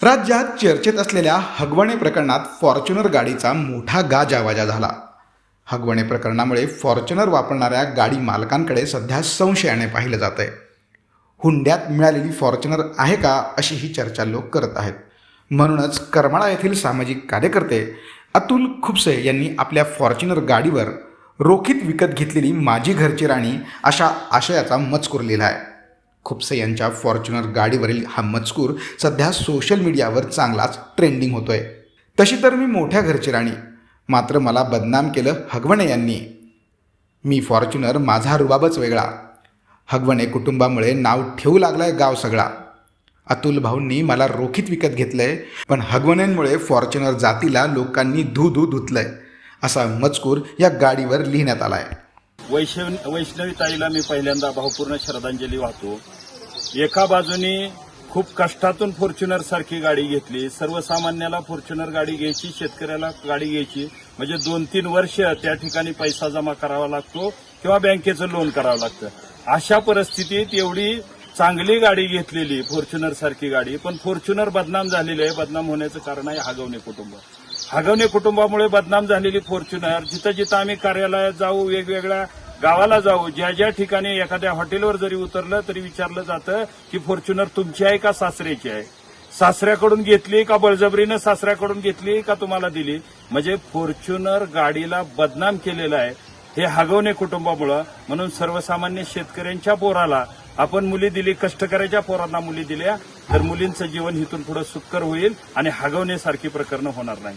राज्यात चर्चेत असलेल्या हगवणे प्रकरणात फॉर्च्युनर गाडीचा मोठा गाजावाजा झाला. हगवणे प्रकरणामुळे फॉर्च्युनर वापरणाऱ्या गाडी मालकांकडे सध्या संशयाने पाहिलं जात आहे हुंड्यात मिळालेली फॉर्च्युनर आहे का अशी ही चर्चा लोक करत आहेत. म्हणूनच करमाळा येथील सामाजिक कार्यकर्ते अतुल खुपसे यांनी आपल्या फॉर्च्युनर गाडीवर रोखीत विकत घेतलेली माझी घरची राणी अशा आशयाचा मजकूर लिहिला आहे खुपसे यांच्या फॉर्च्युनर गाडीवरील हा मजकूर सध्या सोशल मीडियावर चांगलाच ट्रेंडिंग होतोय. तशी तर मी मोठ्या घरची राणी. मात्र मला बदनाम केलं हगवणे यांनी. मी फॉर्च्युनर माझा रुबाबच वेगळा. हगवणे कुटुंबामुळे नाव ठेवू लागलाय गाव सगळा. अतुल भाऊंनी मला रोखीत विकत घेतलंय पण हगवण्यांमुळे फॉर्च्युनर जातीला लोकांनी धू धू धुतलंय असा मजकूर या गाडीवर लिहिण्यात आलाय. वैष्णव वैष्णवी ताईला मी पहिल्यांदा भावपूर्ण श्रद्धांजली वाहतो. एका बाजूने खूप कष्टातून फॉर्च्युनर सारखी गाडी घेतली. सर्वसामान्याला फॉर्च्युनर गाडी घ्यायची शेतकऱ्याला गाडी घ्यायची. म्हणजे दोन तीन वर्ष त्या ठिकाणी पैसा जमा करावा लागतो किंवा बँकेचं लोन करावं लागतं. अशा परिस्थितीत एवढी चांगली गाडी घेतलेली फॉर्च्युनर सारखी गाडी पण फॉर्च्युनर बदनाम झालेली आहे. बदनाम होण्याचं कारण आहे हागवणे कुटुंब. हागवणे कुटुंबामुळे बदनाम झालेली फॉर्च्युनर जिथं जिथं आम्ही कार्यालयात जाऊ वेगवेगळ्या गावाला जाऊ. ज्या ज्या ठिकाणी एखाद्या हॉटेलवर जरी उतरलं तरी विचारलं जातं की फॉर्च्युनर तुमची आहे का सासऱ्याची आहे? सासऱ्याकडून घेतली का बळजबरीनं सासऱ्याकडून घेतली का तुम्हाला दिली? म्हणजे फॉर्च्युनर गाडीला बदनाम केलेलं आहे. हे हागवणे कुटुंबामुळं. म्हणून सर्वसामान्य शेतकऱ्यांच्या पोराला आपण मुली दिली कष्टकऱ्याच्या पोरांना मुली दिल्या तर मुलींचं जीवन इथून पुढे सुकर होईल आणि हागवण्यासारखी प्रकरणं होणार नाही